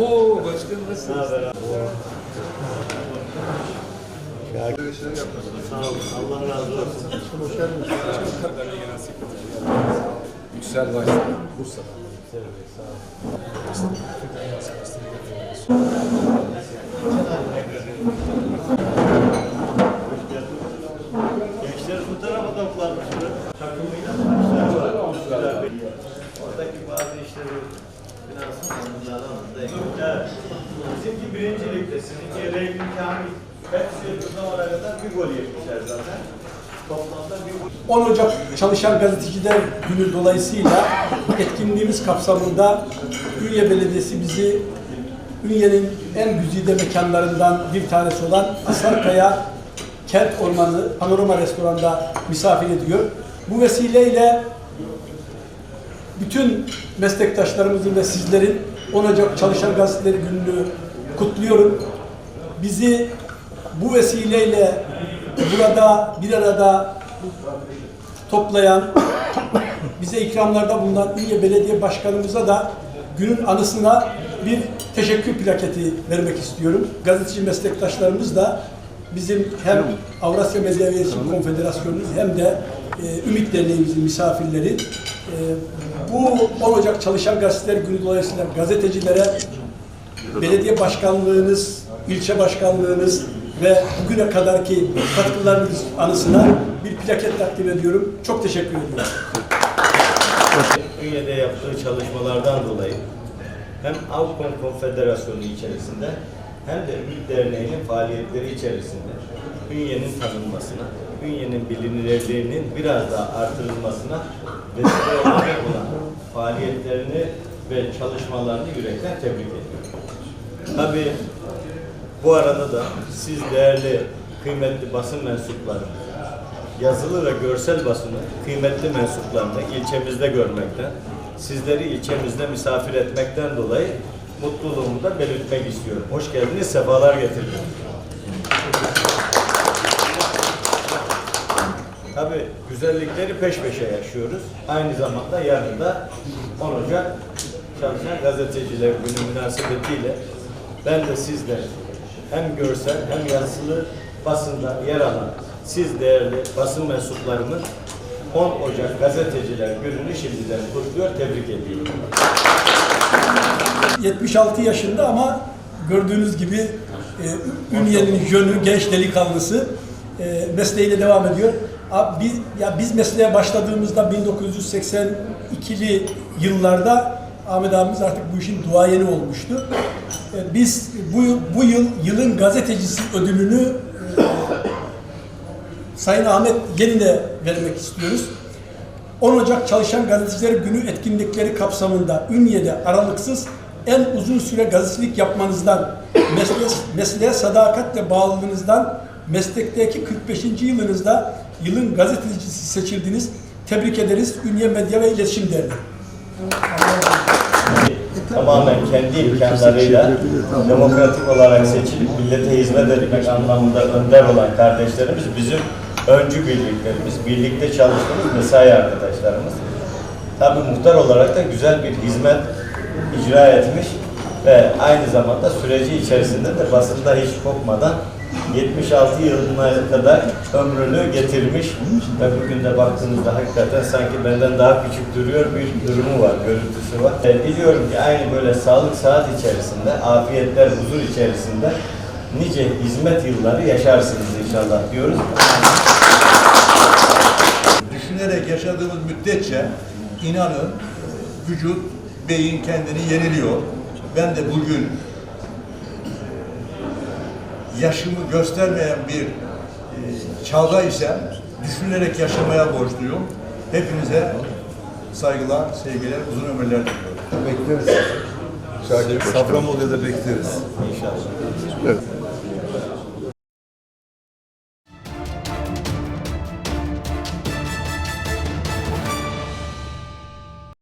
Oo başkanım nasılsınız? Sağ olun. Allah razı olsun. Genel Sekreteri. Yüksel Başkan. Bursa'da. Gençler bu tarafa toplanmış. Takımıyla işler var. Oradaki bazı işleri biraz anlayalım. Evet. Bizimki birincilikte, sizinki Reylin Kamil. Hepsi zamana kadar bir gol yemişler zaten. Toplamda bir gol. 10 Ocak Çalışan Gazeteciler Günü dolayısıyla etkinliğimiz kapsamında Ünye Belediyesi bizi Ünye'nin en güzide mekanlarından bir tanesi olan Asarkaya Kent Ormanı Panorama Restoran'da misafir ediyor. Bu vesileyle bütün meslektaşlarımızın ve sizlerin 10 Ocak Çalışan Gazeteleri Günü'nü kutluyorum. Bizi bu vesileyle burada bir arada toplayan, bize ikramlarda bulunan Ünye Belediye Başkanımıza da günün anısına bir teşekkür plaketi vermek istiyorum. Gazeteci meslektaşlarımız da bizim hem Avrasya Medya İletişim Konfederasyonu'nun hem de e, Ümit Derneğimizin misafirleri. E, bu 10 Ocak Çalışan Gazeteler Günü dolayısıyla gazetecilere belediye başkanlığınız, ilçe başkanlığınız ve bugüne kadarki katkılarınız anısına bir plaket takdim ediyorum. Çok teşekkür ediyorum. Ünye'de yaptığı çalışmalardan dolayı hem Avkon Konfederasyonu içerisinde hem de Ümit Derneği'nin faaliyetleri içerisinde Ünye'nin tanınmasına, Ünye'nin bilinirliğinin biraz daha artırılmasına vesile olacak olan faaliyetlerini ve çalışmalarını yürekten tebrik ediyorum. Tabii bu arada da siz değerli, kıymetli basın mensupları, yazılı ve görsel basını kıymetli mensuplarını ilçemizde görmekten, sizleri ilçemizde misafir etmekten dolayı mutluluğumu da belirtmek istiyorum. Hoş geldiniz, sefalar getirdiniz. Tabii güzellikleri peş peşe yaşıyoruz. Aynı zamanda yarın da 10 Ocak Çalışan Gazeteciler Günü münasebetiyle ben de sizler hem görsel hem yazılı basında yer alan siz değerli basın mensuplarımın 10 Ocak Gazeteciler Günü'nü şimdiden kutluyor, tebrik ediyorum. 76 yaşında ama gördüğünüz gibi e, Ünye'nin jönü, genç delikanlısı e, mesleğiyle devam ediyor. Abi biz, ya biz mesleğe başladığımızda 1982'li yıllarda Ahmet abimiz artık bu işin duayeni olmuştu. E, biz bu, bu yıl yılın gazetecisi ödülünü e, Sayın Ahmet Gelin'e vermek istiyoruz. 10 Ocak Çalışan Gazeteciler Günü etkinlikleri kapsamında Ünye'de aralıksız en uzun süre gazetecilik yapmanızdan, mesleğe, mesleğe sadakatle bağlılığınızdan, meslekteki 45. yılınızda yılın gazetecisi seçildiniz. Tebrik ederiz Ünye Medya ve İletişim Derneği. tamamen kendi imkanlarıyla demokratik olarak seçilip millete hizmet etmek anlamında önder olan kardeşlerimiz bizim öncü birliklerimiz, birlikte çalıştığımız mesai arkadaşlarımız. Tabi muhtar olarak da güzel bir hizmet icra etmiş ve aynı zamanda süreci içerisinde de basında hiç kopmadan 76 yılına kadar ömrünü getirmiş ve bugün de baktığınızda hakikaten sanki benden daha küçük duruyor bir durumu var, görüntüsü var. E, biliyorum ki aynı böyle sağlık saat içerisinde, afiyetler, huzur içerisinde nice hizmet yılları yaşarsınız inşallah diyoruz. düşünerek yaşadığımız müddetçe inanın vücut, beyin kendini yeniliyor. Ben de bugün yaşımı göstermeyen bir e, çağda ise düşünerek yaşamaya borçluyum. Hepinize saygılar, sevgiler, uzun ömürler diliyorum. Bekleriz. Şakir Safranbolu'ya da bekleriz. İnşallah. Evet.